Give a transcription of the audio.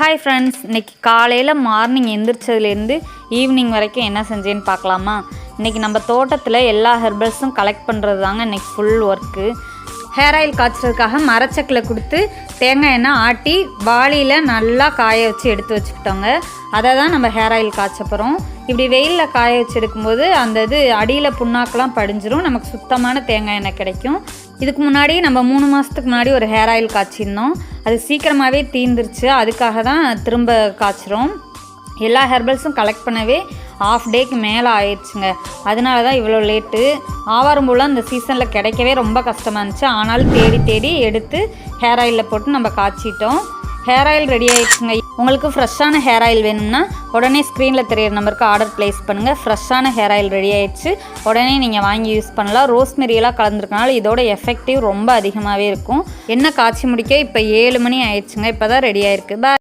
Hi friends இன்னைக்கு காலையில் morning எந்திரிச்சதுலேருந்து evening வரைக்கும் என்ன செஞ்சேன்னு பார்க்கலாமா? இன்னைக்கு நம்ம தோட்டத்தில் எல்லா ஹெர்பல்ஸும் கலெக்ட் பண்ணுறது தாங்க இன்னைக்கு ஃபுல் ஒர்க்கு ஹேர் ஆயில் காய்ச்சறதுக்காக மரச்சக்கில் கொடுத்து தேங்காய் எண்ணெய் ஆட்டி வாளியில் நல்லா காய வச்சு எடுத்து வச்சுக்கிட்டோங்க. அதை தான் நம்ம ஹேர் ஆயில் காய்ச்ச போகிறோம் இப்படி வெயிலில் காய வச்சு எடுக்கும்போது அந்த இது அடியில் புண்ணாக்கெலாம் படிஞ்சிரும். நமக்கு சுத்தமான தேங்காய் எண்ணெய் கிடைக்கும். இதுக்கு முன்னாடி நம்ம மூணு மாதத்துக்கு முன்னாடி ஒரு ஹேர் ஆயில் காய்ச்சிருந்தோம். அது சீக்கிரமாகவே தீந்துருச்சு. அதுக்காக தான் திரும்ப காய்ச்சிரும் எல்லா ஹெர்பல்ஸும் கலெக்ட் பண்ணவே ஆஃப் டேக்கு மேலே ஆயிடுச்சுங்க. அதனால தான் இவ்வளோ லேட்டு ஆவாரம்பூலாம் அந்த சீசனில் கிடைக்கவே ரொம்ப கஷ்டமாக இருந்துச்சு. ஆனாலும் தேடி தேடி எடுத்து ஹேர் ஆயிலில் போட்டு நம்ம காய்ச்சிட்டோம். ஹேர் ஆயில் ரெடி ஆயிடுச்சுங்க. உங்களுக்கு ஃப்ரெஷ்ஷான ஹேர் ஆயில் வேணும்னா உடனே ஸ்க்ரீனில் தெரியிற நம்பருக்கு ஆர்டர் ப்ளேஸ் பண்ணுங்கள் ஃப்ரெஷ்ஷான ஹேர் ஆயில் ரெடி ஆயிடுச்சு. உடனே நீங்கள் வாங்கி யூஸ் பண்ணலாம். ரோஸ்மெரியெல்லாம் கலந்துருக்கனால இதோட எஃபெக்டிவ் ரொம்ப அதிகமாகவே இருக்கும். என்ன காய்ச்சி முடிக்க? இப்போ ஏழு மணி ஆயிடுச்சுங்க. இப்போ தான் ரெடி ஆயிருக்கு. பாய்